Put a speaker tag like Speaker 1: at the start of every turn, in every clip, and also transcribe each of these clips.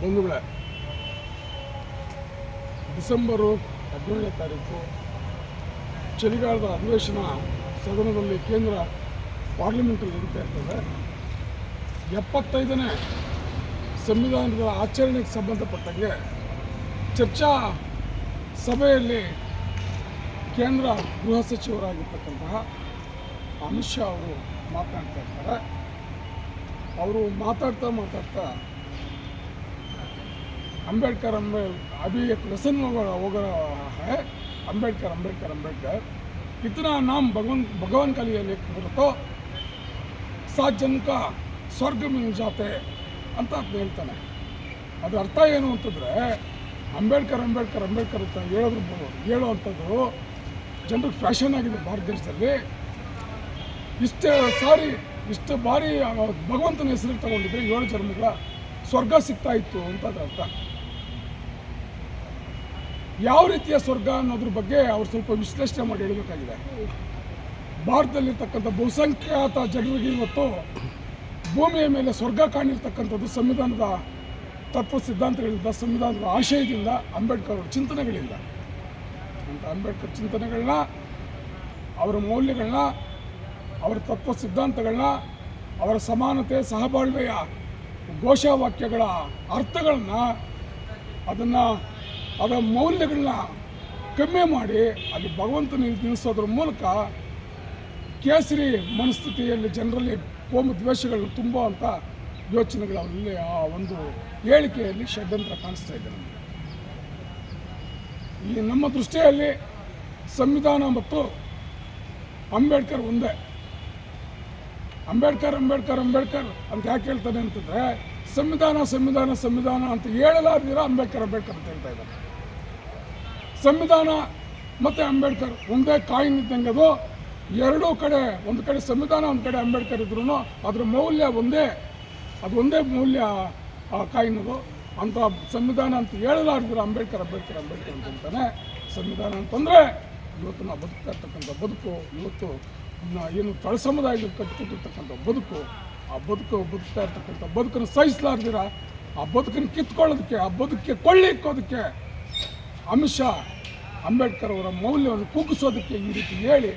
Speaker 1: ಬಂಧುಗಳೇ, ಡಿಸೆಂಬರು ಹದಿನೇಳನೇ ತಾರೀಕು, ಚಳಿಗಾಲದ ಅಧಿವೇಶನ ಸದನದಲ್ಲಿ ಕೇಂದ್ರ ಪಾರ್ಲಿಮೆಂಟಲ್ಲಿ ನಡೀತಾ ಇರ್ತದೆ. ಎಪ್ಪತ್ತೈದನೇ ಸಂವಿಧಾನದ ಆಚರಣೆಗೆ ಸಂಬಂಧಪಟ್ಟಂಗೆ ಚರ್ಚಾ ಸಭೆಯಲ್ಲಿ ಕೇಂದ್ರ ಗೃಹ ಸಚಿವರಾಗಿರ್ತಕ್ಕಂತಹ ಅಮಿತ್ ಶಾ ಅವರು ಮಾತನಾಡ್ತಾ ಇರ್ತಾರೆ ಅವರು ಮಾತಾಡ್ತಾ ಮಾತಾಡ್ತಾ अंबेडकर अम्बे अभी एक व्यसन हो हो गया है अंबेडकर अंबेडकर अंबेडकर इतना नाम भगवान भगवान का लिए लेख तो सात जन का ಸ್ವರ್ಗ ಮಿಲ್ ಜಾತೆ ಅಂತ ಅದ್ನ ಹೇಳ್ತಾನೆ ಅದ್ರ ಅರ್ಥ ಏನು ಅಂತಂದರೆ ಅಂಬೇಡ್ಕರ್ ಅಂಬೇಡ್ಕರ್ ಅಂಬೇಡ್ಕರ್ ಅಂತ ಹೇಳೋದ್ರ ಬ- ಹೇಳೋವಂಥದ್ದು ಜನರಿಗೆ ಫ್ಯಾಷನ್ ಆಗಿದೆ ಭಾರತ ದೇಶದಲ್ಲಿ. ಇಷ್ಟೇ ಸಾರಿ, ಇಷ್ಟು ಬಾರಿ ಭಗವಂತನ ಹೆಸರಿಗೆ ತಗೊಂಡಿದ್ರೆ ಏಳು ಜನ್ಮಗಳ ಸ್ವರ್ಗ ಸಿಗ್ತಾ ಇತ್ತು ಅಂತ ಅದರ ಅರ್ಥ. ಯಾವ ರೀತಿಯ ಸ್ವರ್ಗ ಅನ್ನೋದ್ರ ಬಗ್ಗೆ ಅವ್ರು ಸ್ವಲ್ಪ ವಿಶ್ಲೇಷಣೆ ಮಾಡಿ ಹೇಳಬೇಕಾಗಿದೆ. ಭಾರತದಲ್ಲಿರ್ತಕ್ಕಂಥ ಬಹುಸಂಖ್ಯಾತ ಜನರಿಗೆ ಇವತ್ತು ಭೂಮಿಯ ಮೇಲೆ ಸ್ವರ್ಗ ಕಾಣಿರ್ತಕ್ಕಂಥದ್ದು ಸಂವಿಧಾನದ ತತ್ವ ಸಿದ್ಧಾಂತಗಳಿಂದ, ಸಂವಿಧಾನದ ಆಶಯದಿಂದ, ಅಂಬೇಡ್ಕರ್ ಅವರ ಚಿಂತನೆಗಳಿಂದ. ಅಂತ. ಅಂಬೇಡ್ಕರ್ ಚಿಂತನೆಗಳನ್ನ, ಅವರ ಮೌಲ್ಯಗಳನ್ನ, ಅವರ ತತ್ವ ಸಿದ್ಧಾಂತಗಳನ್ನ, ಅವರ ಸಮಾನತೆ, ಸಹಬಾಳ್ವೆಯ ಘೋಷವಾಕ್ಯಗಳ ಅರ್ಥಗಳನ್ನ, ಅದನ್ನು ಅದರ ಮೌಲ್ಯಗಳನ್ನ ಕಮ್ಮಿ ಮಾಡಿ ಅಲ್ಲಿ ಭಗವಂತನ ನಿಲ್ಲಿಸೋದ್ರ ಮೂಲಕ ಕೇಸರಿ ಮನಸ್ಥಿತಿಯಲ್ಲಿ ಜನರಲ್ಲಿ ಕೋಮು ದ್ವೇಷಗಳನ್ನು ತುಂಬುವಂಥ ಯೋಚನೆಗಳು ಅವರಲ್ಲಿ ಆ ಒಂದು ಹೇಳಿಕೆಯಲ್ಲಿ ಷಡ್ಯಂತ್ರ ಕಾಣಿಸ್ತಾ ಇದೆ ನಮಗೆ. ಈ ನಮ್ಮ ದೃಷ್ಟಿಯಲ್ಲಿ ಸಂವಿಧಾನ ಮತ್ತು ಅಂಬೇಡ್ಕರ್ ಒಂದೇ. ಅಂಬೇಡ್ಕರ್ ಅಂಬೇಡ್ಕರ್ ಅಂಬೇಡ್ಕರ್ ಅಂತ ಯಾಕೆ ಹೇಳ್ತಾನೆ ಅಂತಂದರೆ, ಸಂವಿಧಾನ ಸಂವಿಧಾನ ಸಂವಿಧಾನ ಅಂತ ಹೇಳಲಾರ್ದಿರ ಅಂಬೇಡ್ಕರ್ ಅಂಬೇಡ್ಕರ್ ಅಂತ ಹೇಳ್ತಾ ಇದ್ದಾರೆ. ಸಂವಿಧಾನ ಮತ್ತು ಅಂಬೇಡ್ಕರ್ ಒಂದೇ ಕಾಯಿನ್ ಇದ್ದಂಗೆ ಅದು ಎರಡೂ ಕಡೆ, ಒಂದು ಕಡೆ ಸಂವಿಧಾನ, ಒಂದು ಕಡೆ ಅಂಬೇಡ್ಕರ್ ಇದ್ರೂ ಅದರ ಮೌಲ್ಯ ಒಂದೇ. ಅದು ಒಂದೇ ಮೌಲ್ಯ, ಆ ಕಾಯಿನದು ಅಂತ ಸಂವಿಧಾನ ಅಂತ ಹೇಳಲಾರ್ದಿರ ಅಂಬೇಡ್ಕರ್ ಅಂಬೇಡ್ಕರ್ ಅಂಬೇಡ್ಕರ್ ಅಂತ ಹೇಳ್ತಾನೆ ಸಂವಿಧಾನ ಅಂತಂದರೆ ಇವತ್ತು ನಾವು ಬದುಕ್ತಾ ಇರ್ತಕ್ಕಂಥ ಬದುಕು, ಇವತ್ತು ಏನು ತಳ ಸಮುದಾಯಗಳು ಕಟ್ಟಿಕೊಟ್ಟಿರ್ತಕ್ಕಂಥ ಬದುಕು, ಆ ಬದುಕು ಬದುಕ್ತಾ ಇರ್ತಕ್ಕಂಥ ಬದುಕನ್ನು ಸಹಿಸಲಾರ್ದಿರ, ಆ ಬದುಕನ್ನು ಕಿತ್ಕೊಳ್ಳೋದಕ್ಕೆ, ಆ ಬದುಕಿಗೆ ಕೊಳ್ಳಿ ಇಕ್ಕೋದಕ್ಕೆ ಅಮಿತ್ ಶಾ ಅಂಬೇಡ್ಕರ್ ಅವರ ಮೌಲ್ಯವನ್ನು ಕುಗ್ಗಿಸೋದಕ್ಕೆ ಈ ರೀತಿ ಹೇಳಿ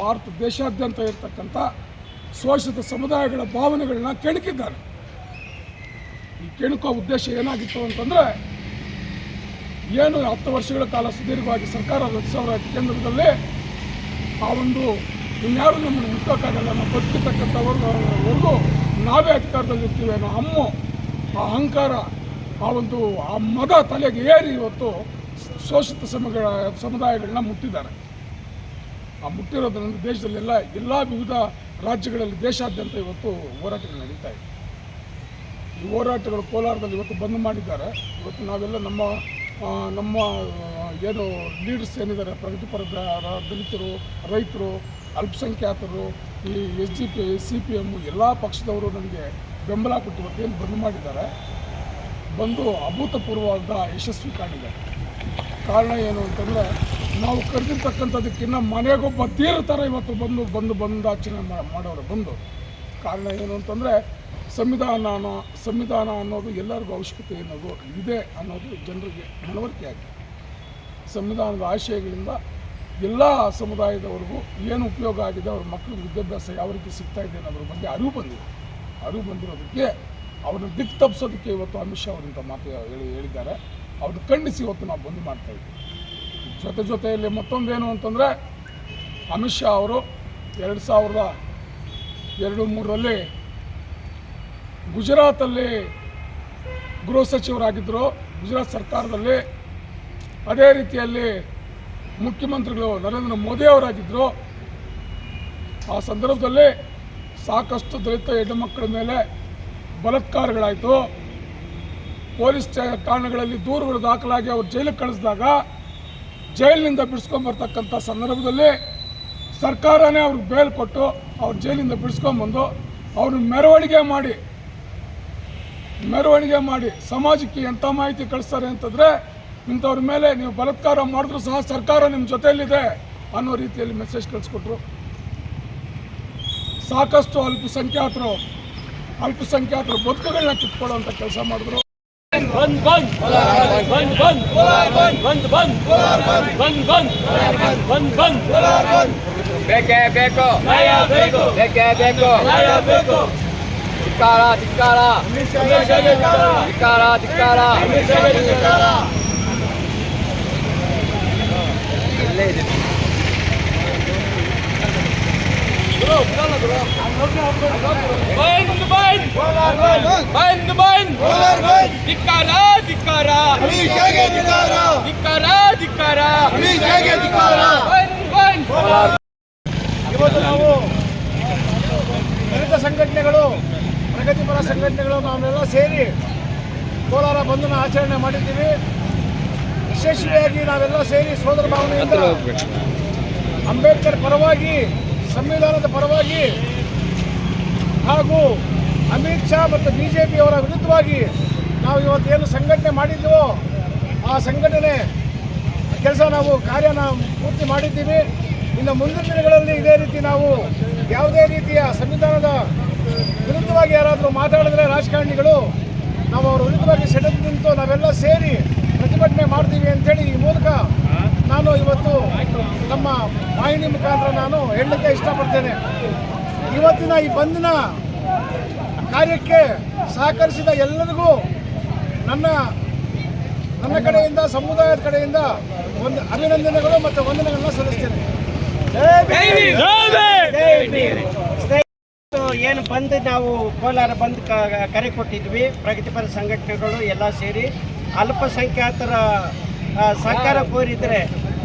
Speaker 1: ಭಾರತ ದೇಶಾದ್ಯಂತ ಇರತಕ್ಕಂಥ ಶೋಷಿತ ಸಮುದಾಯಗಳ ಭಾವನೆಗಳನ್ನ ಕೆಣಕಿದ್ದಾನೆ ಈ ಕೆಣಕೋ ಉದ್ದೇಶ ಏನಾಗಿತ್ತು ಅಂತಂದರೆ, ಏನು ಹತ್ತು ವರ್ಷಗಳ ಕಾಲ ಸುದೀರ್ಘವಾಗಿ ಸರ್ಕಾರ ರಚಿಸೋರ ಕೇಂದ್ರದಲ್ಲಿ ಆ ಒಂದು ಇನ್ಯಾರು ನಮ್ಮನ್ನು ಮುಟ್ಟೋಕ್ಕಾಗಲ್ಲ ನಾವು ಬದುಕಿರ್ತಕ್ಕಂಥವ್ರಿಗೂ ನಾವೇ ಅಧಿಕಾರದಲ್ಲಿ ಇರ್ತೀವಿ ಅನ್ನೋ ಅಮ್ಮು, ಆ ಅಹಂಕಾರ, ಆ ಒಂದು, ಆ ಮದ ತಲೆಗೆ ಏರಿ ಇವತ್ತು ಶೋಷಿತ ಸಮಗಳ, ಸಮುದಾಯಗಳನ್ನ ಮುಟ್ಟಿದ್ದಾರೆ. ಆ ಮುಟ್ಟಿರೋದ್ರಿಂದ ದೇಶದಲ್ಲೆಲ್ಲ ಎಲ್ಲ ವಿವಿಧ ರಾಜ್ಯಗಳಲ್ಲಿ ದೇಶಾದ್ಯಂತ ಇವತ್ತು ಹೋರಾಟಗಳು ನಡೀತಾ ಇದೆ. ಹೋರಾಟಗಳು ಕೋಲಾರದಲ್ಲಿ ಇವತ್ತು ಬಂದ್ ಮಾಡಿದ್ದಾರೆ. ಇವತ್ತು ನಾವೆಲ್ಲ ನಮ್ಮ ನಮ್ಮ ಏನು ಲೀಡರ್ಸ್ ಏನಿದ್ದಾರೆ ಪ್ರಗತಿಪರ ದಲಿತರು, ರೈತರು, ಅಲ್ಪಸಂಖ್ಯಾತರು, ಈ S G P, C P M ಎಲ್ಲ ಪಕ್ಷದವರು ನಮಗೆ ಬೆಂಬಲ ಕೊಟ್ಟು ಇವತ್ತು ಏನು ಬಂದ್ ಮಾಡಿದ್ದಾರೆ. ಬಂದು ಅಭೂತಪೂರ್ವವಾದ ಯಶಸ್ವಿ ಕಾಣಿದ್ದಾರೆ ಕಾರಣ ಏನು ಅಂತಂದರೆ, ನಾವು ಕರೆದಿರ್ತಕ್ಕಂಥದಕ್ಕಿಂತ ಮನೆಗೊಬ್ಬ ತೀರ ಇವತ್ತು ಬಂದು ಬಂದು ಬಂದು ಆಚರಣೆ ಮಾಡೋರು ಬಂದು. ಕಾರಣ ಏನು ಅಂತಂದರೆ ಸಂವಿಧಾನ ಅನ್ನೋ, ಸಂವಿಧಾನ ಅನ್ನೋದು ಎಲ್ಲರಿಗೂ ಅವಶ್ಯಕತೆ ಅನ್ನೋದು ಇದೆ ಅನ್ನೋದು ಜನರಿಗೆ ಮನವರಿಕೆ ಆಗಿದೆ ಸಂವಿಧಾನದ ಆಶಯಗಳಿಂದ ಎಲ್ಲ ಸಮುದಾಯದವರಿಗೂ ಏನು ಉಪಯೋಗ ಆಗಿದೆ, ಅವ್ರ ಮಕ್ಕಳಿಗೆ ವಿದ್ಯಾಭ್ಯಾಸ ಯಾವ ರೀತಿ ಸಿಗ್ತಾ ಇದೆ ಅನ್ನೋದ್ರ ಬಗ್ಗೆ ಅರಿವು ಬಂದಿದೆ. ಅರಿವು ಬಂದಿರೋದಕ್ಕೆ ಅವ್ರನ್ನ ದಿಕ್ಕು ತಪ್ಪಿಸೋದಕ್ಕೆ ಇವತ್ತು ಅಮಿತ್ ಶಾ ಅವರಿಂದ ಮಾತು ಹೇಳಿ, ಹೇಳಿದ್ದಾರೆ. ಅವ್ರನ್ನ ಖಂಡಿಸಿ ಇವತ್ತು ನಾವು ಬಂದ್ ಮಾಡ್ತಾ ಇದ್ದೀವಿ. ಜೊತೆ ಜೊತೆಯಲ್ಲಿ ಮತ್ತೊಂದೇನು ಅಂತಂದರೆ, ಅಮಿತ್ ಶಾ ಅವರು ಎರಡು ಸಾವಿರದ ಎರಡು ಮೂರರಲ್ಲಿ ಗುಜರಾತಲ್ಲಿ ಗೃಹ ಸಚಿವರಾಗಿದ್ದರು. ಗುಜರಾತ್ ಸರ್ಕಾರದಲ್ಲಿ ಅದೇ ರೀತಿಯಲ್ಲಿ ಮುಖ್ಯಮಂತ್ರಿಗಳು ನರೇಂದ್ರ ಮೋದಿ ಅವರಾಗಿದ್ದರು. ಆ ಸಂದರ್ಭದಲ್ಲಿ ಸಾಕಷ್ಟು ದಲಿತ ಹೆಣ್ಣು ಮಕ್ಕಳ ಮೇಲೆ ಬಲಾತ್ಕಾರಗಳಾಯಿತು. ಪೊಲೀಸ್ ಠಾಣೆಗಳಲ್ಲಿ ದೂರುಗಳು ದಾಖಲಾಗಿ ಅವರು ಜೈಲಿಗೆ ಕಳಿಸಿದಾಗ ಜೈಲಿನಿಂದ ಬಿಡಿಸ್ಕೊಂಬರ್ತಕ್ಕಂಥ ಸಂದರ್ಭದಲ್ಲಿ ಸರ್ಕಾರನೇ ಅವ್ರಿಗೆ ಬೇಲ್ ಕೊಟ್ಟು ಅವ್ರ ಜೈಲಿಂದ ಬಿಡಿಸ್ಕೊಂಬಂದು ಅವ್ರನ್ನ ಮೆರವಣಿಗೆ ಮಾಡಿ ಮೆರವಣಿಗೆ ಮಾಡಿ ಸಮಾಜಕ್ಕೆ ಎಂಥ ಮಾಹಿತಿ ಕಳಿಸ್ತಾರೆ ಅಂತಂದರೆ, ಇಂಥವ್ರ ಮೇಲೆ ನೀವು ಬಲಾತ್ಕಾರ ಮಾಡಿದ್ರು ಸಹ ಸರ್ಕಾರ ನಿಮ್ಮ ಜೊತೆಯಲ್ಲಿದೆ ಅನ್ನೋ ರೀತಿಯಲ್ಲಿ ಮೆಸೇಜ್ ಕಳಿಸ್ಕೊಟ್ರು. ಸಾಕಷ್ಟು ಅಲ್ಪಸಂಖ್ಯಾತರು ಅಲ್ಪಸಂಖ್ಯಾತರು ಬದುಕುಗಳನ್ನ ಕಿತ್ಕೊಳ್ಳುವಂಥ ಕೆಲಸ ಮಾಡಿದ್ರು.
Speaker 2: ಬೇಕೇ ಬೇಕು.
Speaker 3: ಬೇಕು
Speaker 2: ಬೇಕೇ. ಬೇಕು
Speaker 3: ಬೇಕು.
Speaker 2: ಧಿಕ್ಕಾರ ಧಿಕ್ಕಾರ. ಧಿಕ್ಕಾರ ಧಿಕ್ಕಾರ.
Speaker 3: ಧಿಕ್ಕಾರ ಧಿಕ್ಕಾರ. ಧಿಕ್ಕಾರ ಧಿಕ್ಕಾರ.
Speaker 4: ಇವತ್ತು ನಾವು ದಲಿತ ಸಂಘಟನೆಗಳು ಪ್ರಗತಿಪರ ಸಂಘಟನೆಗಳು ನಾವೆಲ್ಲ ಸೇರಿ ಕೋಲಾರ ಬಂಧನ ಆಚರಣೆ ಮಾಡಿದ್ದೀವಿ. ಯಶಸ್ವಿಯಾಗಿ ನಾವೆಲ್ಲ ಸೇರಿ ಸೋದರ ಭಾವನೆಯಿಂದ ಅಂಬೇಡ್ಕರ್ ಪರವಾಗಿ ಸಂವಿಧಾನದ ಪರವಾಗಿ ಹಾಗೂ ಅಮಿತ್ ಶಾ ಮತ್ತು ಬಿ ಜೆ ಪಿಯವರ ವಿರುದ್ಧವಾಗಿ ನಾವು ಇವತ್ತೇನು ಸಂಘಟನೆ ಮಾಡಿದ್ದೀವೋ ಆ ಸಂಘಟನೆ ಕೆಲಸ ನಾವು ಕಾರ್ಯ ನಾವು ಪೂರ್ತಿ ಮಾಡಿದ್ದೀವಿ. ಇನ್ನು ಮುಂದಿನ ದಿನಗಳಲ್ಲಿ ಇದೇ ರೀತಿ ನಾವು ಯಾವುದೇ ರೀತಿಯ ಸಂವಿಧಾನದ ವಿರುದ್ಧವಾಗಿ ಯಾರಾದರೂ ಮಾತಾಡಿದ್ರೆ ರಾಜಕಾರಣಿಗಳು ನಾವು ಅವರ ವಿರುದ್ಧವಾಗಿ ಸೆಟಪ್ ನಿಂತು ನಾವೆಲ್ಲ ಸೇರಿ ಪ್ರತಿಭಟನೆ ಮಾಡ್ತೀವಿ ಅಂತೇಳಿ ಈ ಮೂಲಕ ನಾನು ಇವತ್ತು ನಮ್ಮ ವಾಹಿನಿ ಮುಖಾಂತರ ನಾನು ಹೇಳಲಿಕ್ಕೆ ಇಷ್ಟಪಡ್ತೇನೆ. ಇವತ್ತಿನ ಈ ಬಂಧನ ಕಾರ್ಯಕ್ಕೆ ಸಹಕರಿಸಿದ ಎಲ್ಲರಿಗೂ ನನ್ನ ನನ್ನ ಕಡೆಯಿಂದ ಸಮುದಾಯದ ಕಡೆಯಿಂದ ಒಂದು ಅಭಿನಂದನೆಗಳು ಮತ್ತು ವಂದನೆಗಳನ್ನ ಸಲ್ಲಿಸ್ತೇನೆ.
Speaker 5: ಏನು ಬಂದು ನಾವು ಕೋಲಾರ ಬಂದು ಕರೆ ಕೊಟ್ಟಿದ್ವಿ. ಪ್ರಗತಿಪರ ಸಂಘಟನೆಗಳು ಎಲ್ಲ ಸೇರಿ ಅಲ್ಪಸಂಖ್ಯಾತರ ಸಹಕಾರ ಕೋರಿದ್ರೆ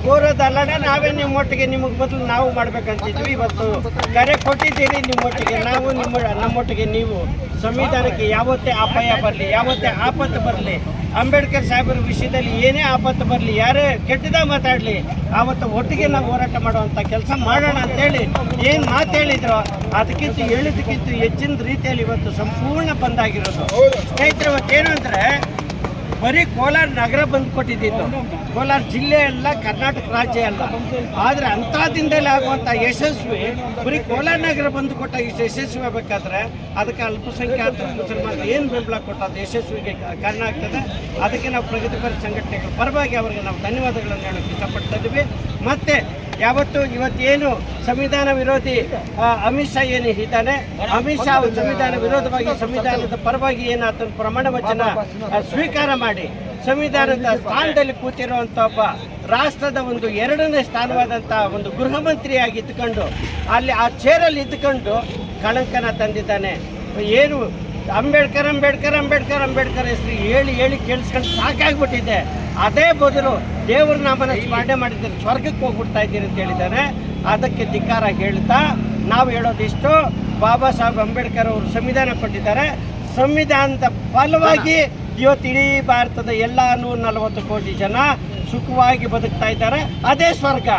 Speaker 5: ಕೋರೋದಲ್ಲದೆ ನಾವೇ ನಿಮ್ಮೊಟ್ಟಿಗೆ ನಿಮಗೆ ಮೊದಲು ನಾವು ಮಾಡ್ಬೇಕಂತಿದ್ವಿ ಇವತ್ತು ಕರೆ ಕೊಟ್ಟಿದ್ದೀರಿ ನಿಮ್ಮೊಟ್ಟಿಗೆ ನಾವು, ನಿಮ್ಮ, ನಮ್ಮೊಟ್ಟಿಗೆ ನೀವು. ಸಂವಿಧಾನಕ್ಕೆ ಯಾವತ್ತೇ ಅಪಾಯ ಬರಲಿ, ಯಾವತ್ತೇ ಆಪತ್ತು ಬರಲಿ, ಅಂಬೇಡ್ಕರ್ ಸಾಹೇಬರ ವಿಷಯದಲ್ಲಿ ಏನೇ ಆಪತ್ತು ಬರಲಿ, ಯಾರೇ ಕೆಟ್ಟದ ಮಾತಾಡಲಿ, ಆವತ್ತು ಒಟ್ಟಿಗೆ ನಾವು ಹೋರಾಟ ಮಾಡುವಂಥ ಕೆಲಸ ಮಾಡೋಣ ಅಂತೇಳಿ ಏನು ಮಾತು ಹೇಳಿದ್ರು, ಅದಕ್ಕಿಂತ ಹೇಳಿದಕ್ಕಿಂತ ಹೆಚ್ಚಿನ ರೀತಿಯಲ್ಲಿ ಇವತ್ತು ಸಂಪೂರ್ಣ ಬಂದಾಗಿರೋದು ಸ್ನೇಹಿತರೆ ಇವತ್ತೇನು ಅಂದರೆ ಬರೀ ಕೋಲಾರ ನಗರ ಬಂದು ಕೊಟ್ಟಿದ್ದಿತ್ತು ಕೋಲಾರ ಜಿಲ್ಲೆ ಅಲ್ಲ, ಕರ್ನಾಟಕ ರಾಜ್ಯ ಅಲ್ಲ. ಆದರೆ ಅಂಥದ್ದಿಂದಲೇ ಆಗುವಂಥ ಯಶಸ್ವಿ ಬರೀ ಕೋಲಾರ ನಗರ ಬಂದು ಕೊಟ್ಟ ಇಷ್ಟು ಯಶಸ್ವಿ ಆಗಬೇಕಾದ್ರೆ ಅದಕ್ಕೆ ಅಲ್ಪಸಂಖ್ಯಾತ ಮುಸಲ್ಮಾನ ಏನು ಬೆಂಬಲ ಕೊಟ್ಟ ಅದು ಯಶಸ್ವಿಗೆ ಕಾರಣ ಆಗ್ತದೆ. ಅದಕ್ಕೆ ನಾವು ಪ್ರಗತಿಪರ ಸಂಘಟನೆಗಳ ಪರವಾಗಿ ಅವರಿಗೆ ನಾವು ಧನ್ಯವಾದಗಳನ್ನು ಹೇಳೋಕ್ಕೆ ಇಷ್ಟಪಡ್ತಾ ಇದ್ದೀವಿ. ಮತ್ತು ಯಾವತ್ತು ಇವತ್ತೇನು ಸಂವಿಧಾನ ವಿರೋಧಿ ಅಮಿತ್ ಶಾ ಏನು ಇದ್ದಾನೆ? ಅಮಿತ್ ಶಾ ಸಂವಿಧಾನ ವಿರೋಧವಾಗಿ, ಸಂವಿಧಾನದ ಪರವಾಗಿ ಏನಾತ ಪ್ರಮಾಣ ವಚನ ಸ್ವೀಕಾರ ಮಾಡಿ, ಸಂವಿಧಾನದ ಸ್ಥಾನದಲ್ಲಿ ಕೂತಿರುವಂಥ ಒಬ್ಬ ರಾಷ್ಟ್ರದ ಒಂದು ಎರಡನೇ ಸ್ಥಾನವಾದಂಥ ಒಂದು ಗೃಹ ಮಂತ್ರಿಯಾಗಿ ಇದ್ದುಕೊಂಡು, ಅಲ್ಲಿ ಆ ಚೇರಲ್ಲಿ ಇದ್ದುಕೊಂಡು ಕಳಂಕನ ತಂದಿದ್ದಾನೆ. ಏನು, ಅಂಬೇಡ್ಕರ್ ಅಂಬೇಡ್ಕರ್ ಅಂಬೇಡ್ಕರ್ ಅಂಬೇಡ್ಕರ್ ಹೆಸರು ಹೇಳಿ ಹೇಳಿ ಕೇಳಿಸ್ಕೊಂಡು ಸಾಕಾಗ್ಬಿಟ್ಟಿದೆ. ಅದೇ ಬದಲು ದೇವ್ರ ನಾಮನ ಸ್ಮರಣೆ ಮಾಡಿದ್ದೀರಿ ಸ್ವರ್ಗಕ್ಕೆ ಹೋಗ್ಬಿಡ್ತಾ ಇದ್ದೀರಿ ಅಂತ ಹೇಳಿದ್ದಾರೆ ಅದಕ್ಕೆ ಧಿಕ್ಕಾರ ಹೇಳ್ತಾ ನಾವು ಹೇಳೋದಿಷ್ಟು ಬಾಬಾ ಸಾಹೇಬ್ ಅಂಬೇಡ್ಕರ್ ಅವರು ಸಂವಿಧಾನ ಕೊಟ್ಟಿದ್ದಾರೆ. ಸಂವಿಧಾನದ ಫಲವಾಗಿ ಇವತ್ತು ಇಡೀ ಭಾರತದ ಎಲ್ಲ ನೂರ ನಲವತ್ತು ಕೋಟಿ ಜನ ಸುಖವಾಗಿ ಬದುಕ್ತಾ ಇದ್ದಾರೆ. ಅದೇ ಸ್ವರ್ಗ.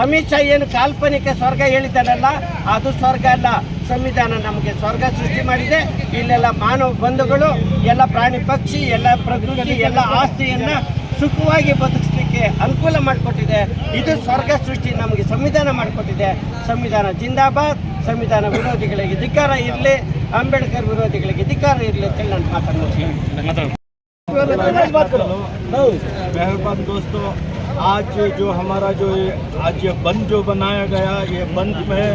Speaker 5: ಅಮಿತ್ ಶಾ ಏನು ಕಾಲ್ಪನಿಕ ಸ್ವರ್ಗ ಹೇಳಿದ್ದಾರಲ್ಲ ಅದು ಸ್ವರ್ಗ ಅಲ್ಲ. ಸಂವಿಧಾನ ನಮಗೆ ಸ್ವರ್ಗ ಸೃಷ್ಟಿ ಮಾಡಿದೆ. ಇಲ್ಲೆಲ್ಲ ಮಾನವ ಬಂಧುಗಳು, ಎಲ್ಲ ಪ್ರಾಣಿ ಪಕ್ಷಿ, ಎಲ್ಲ ಪ್ರಕೃತಿ, ಎಲ್ಲ ಆಸ್ತಿಯನ್ನ ಸುಖವಾಗಿ ಬದುಕಿಸ್ಲಿಕ್ಕೆ ಅನುಕೂಲ ಮಾಡಿಕೊಟ್ಟಿದೆ ಇದು ಸ್ವರ್ಗ ಸೃಷ್ಟಿ ನಮಗೆ ಸಂವಿಧಾನ ಮಾಡಿಕೊಟ್ಟಿದೆ ಸಂವಿಧಾನ ಜಿಂದಾಬಾದ್ ಸಂವಿಧಾನ ವಿರೋಧಿಗಳಿಗೆ ಧಿಕ್ಕಾರ ಇರಲಿ ಅಂಬೇಡ್ಕರ್ ವಿರೋಧಿಗಳಿಗೆ ಧಿಕ್ಕಾರ ಇರಲಿ ಅಂತೇಳಿ ನಾನು ಮಾತನ್ನು
Speaker 4: मेहरबान दोस्तों आज जो हमारा जो ये आज ये बंद जो बनाया गया ये बंद में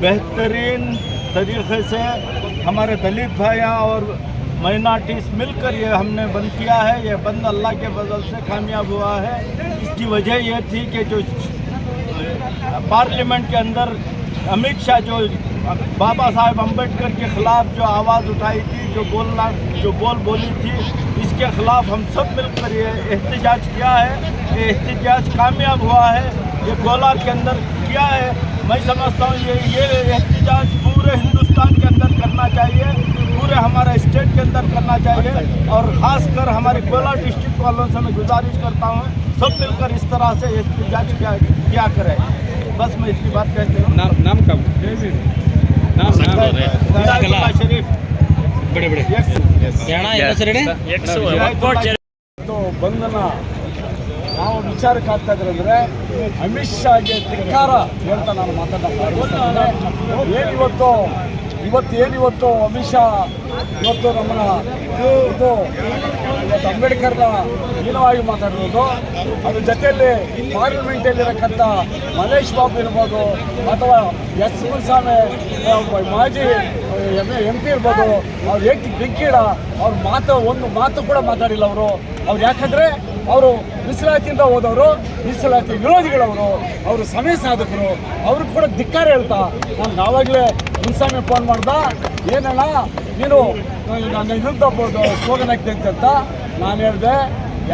Speaker 4: बेहतरीन तरीके से हमारे दलित भाइयाँ और माइनॉरिटीज मिलकर ये हमने बंद किया है। ये बंद अल्लाह के बदल से कामयाब हुआ है। इसकी वजह ये थी कि जो पार्लियामेंट के अंदर अमित शाह, जो बाबा साहेब अंबेडकर के खिलाफ जो आवाज़ उठाई थी, जो बोलना, जो बोल बोली थी, इसके खिलाफ हम सब मिलकर ये एहतजाज किया है। ये एहतजाज कामयाब हुआ है। ये गोला के अंदर किया है। मैं समझता हूँ ये ये एहतजाज पूरे हिंदुस्तान के अंदर करना चाहिए पूरे हमारे स्टेट के अंदर करना चाहिए और खासकर हमारे कोला डिस्ट्रिक्ट वालों से मैं गुजारिश करता हूँ सब मिलकर इस तरह से जाँच क्या क्या करें। बस मैं इसकी बात कहते हूँ।
Speaker 3: ना, नाम कब? नाम
Speaker 4: शरीफ।
Speaker 3: बड़े बड़े।
Speaker 4: तो बंदना
Speaker 6: ನಾವು ವಿಚಾರಕ್ಕೆ ಆಗ್ತಾ ಇದ್ರೆ ಅಮಿತ್ ಶಾಗೆ ಧಿಕ್ಕಾರ ಹೇಳ್ತಾ ನಾನು ಮಾತಾಡ್ತಾ ಏನಿವತ್ತು ಇದ್ದೇನೆ ಏನು ಇವತ್ತು ಇವತ್ತು ಏನು ಇವತ್ತು ಅಮಿತ್ ಶಾ, ಇವತ್ತು ನಮ್ಮನ್ನ ಇದು, ಇವತ್ತು ಅಂಬೇಡ್ಕರ್ನ ಹೀನವಾಗಿ ಮಾತಾಡಿರೋದು ಅದ್ರ ಜೊತೆಯಲ್ಲಿ ಪಾರ್ಲಿಮೆಂಟಲ್ಲಿರಕ್ಕಂಥ ಮಲೇಶ್ ಬಾಬು ಇರ್ಬೋದು, ಅಥವಾ ಎಸ್ ಮುನ್ಸ್ವಾಮಿ ಮಾಜಿ, ಎಂ ಪಿ ಇರ್ಬೋದು, ಅವ್ರು ಏಕೆ ಬಿಗ್ಗಿಡ ಅವ್ರ ಮಾತು, ಒಂದು ಮಾತು ಕೂಡ ಮಾತಾಡಿಲ್ಲ ಅವರು. ಅವ್ರು ಯಾಕಂದರೆ ಅವರು ಮೀಸಲಾತಿಯಿಂದ ಹೋದವರು, ಮೀಸಲಾತಿ ವಿರೋಧಿಗಳವರು, ಅವರು ಸಮಯ ಸಾಧಕರು, ಅವರು ಕೂಡ ಧಿಕ್ಕಾರ ಹೇಳ್ತಾ, ನಾನು ನಾವಾಗಲೇ ಮುನ್ಸಾಮಿ ಫೋನ್ ಮಾಡ್ದ, ಏನಣ್ಣ, ನೀನು ನನ್ನ ವಿರುದ್ಧ ಸ್ಲೋಗನ್ ಹಾಕ್ತಂತೆ ಅಂತ ನಾನು ಹೇಳಿದೆ,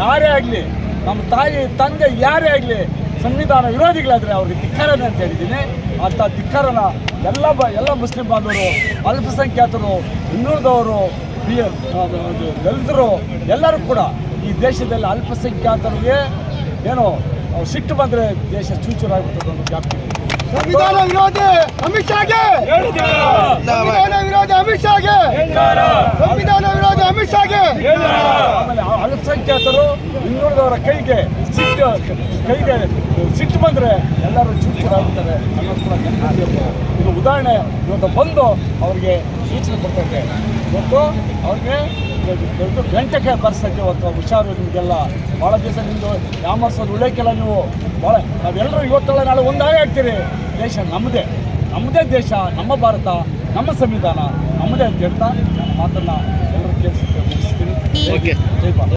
Speaker 6: ಯಾರೇ ಆಗಲಿ ನಮ್ಮ ತಾಯಿ, ತಂದೆ ಯಾರೇ ಆಗಲಿ, ಸಂವಿಧಾನ ವಿರೋಧಿಗಳಾದರೆ ಅವ್ರಿಗೆ ಧಿಕ್ಕಾರನೇ ಅಂತ ಹೇಳಿದ್ದೀನಿ. ಅಂಥ ಧಿಕ್ಕಾರನ ಎಲ್ಲ ಬ, ಎಲ್ಲ ಮುಸ್ಲಿಂ ಬಾಂಧವರು, ಅಲ್ಪಸಂಖ್ಯಾತರು ಬಿ ದಲಿತರು, ಎಲ್ಲರೂ ಕೂಡ ಈ ದೇಶದಲ್ಲಿ ಅಲ್ಪಸಂಖ್ಯಾತರಿಗೆ ಏನು ಅವ್ರು ಸಿಟ್ಟು ಬಂದರೆ ದೇಶ ಚೂಚೂರಾಗ್ಬಿಡ್ತದೆ ಒಂದು ಇದೆ.
Speaker 7: ಸಂವಿಧಾನ ವಿರೋಧಿ ಅಮಿತ್ ಶಾಗೆ ಸಂವಿಧಾನ ವಿರೋಧಿ ಅಮಿತ್ ಶಾಗೆ ಸಂವಿಧಾನ ವಿರೋಧಿ ಅಮಿತ್ ಶಾಗೆ
Speaker 6: ಆಮೇಲೆ ಅಲ್ಪಸಂಖ್ಯಾತರು ಇನ್ನುಳಿದವರ ಕೈಗೆ ಸಿಟ್ಟು ಕೈಗೆ ಸಿಟ್ಟು ಬಂದರೆ ಎಲ್ಲರೂ ಚೂಚೂರಾಗುತ್ತಾರೆ ಅನ್ನೋದು ಕೂಡ. ಇದು ಉದಾಹರಣೆ ಇವತ್ತು ಬಂದು ಅವರಿಗೆ ಸೂಚನೆ ಕೊಡ್ತೈತೆ ಇವತ್ತು ಅವ್ರಿಗೆ ದೊಡ್ಡ ಗಂಟೆಗೆ ಬರ್ಸೋಕ್ಕೆ ಇವತ್ತು ಹುಷಾರು ನಿಮಗೆಲ್ಲ. ಭಾಳ ದಿವಸ ನಿಮ್ಮದು ಯಾಮರ್ಸೋದು ಉಳಿಯೋಕ್ಕೆಲ್ಲ ನೀವು. ಭಾಳ ನಾವೆಲ್ಲರೂ ಇವತ್ತಲ್ಲ ನಾಳೆ ಒಂದಾಗೇ ಆಗ್ತೀರಿ. ದೇಶ ನಮ್ಮದೇ ನಮ್ಮದೇ ದೇಶ ನಮ್ಮ ಭಾರತ ನಮ್ಮ ಸಂವಿಧಾನ. ನಮ್ಮದೇ ಅಂತ ಹೇಳ್ತಾ ಮಾತನ್ನು ಎಲ್ಲರೂ ಕೇಳಿಸ್ತೀನಿ ಓಕೆ ಜೈ ಭಾರತ್.